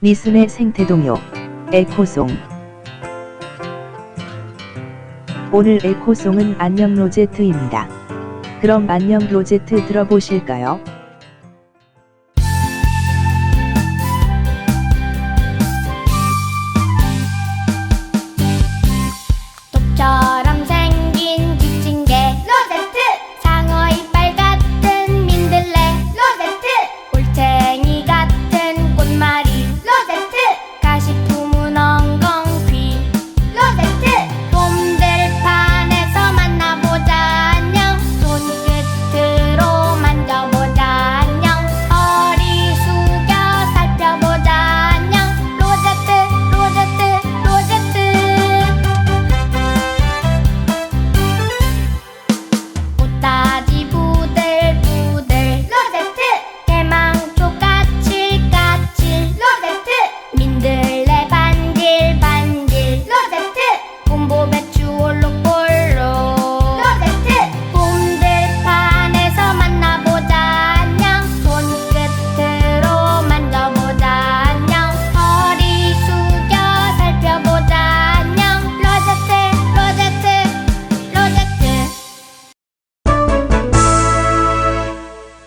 니슨의 생태동요 에코송 오늘 에코송은 안녕 로제트입니다. 그럼 안녕 로제트 들어보실까요?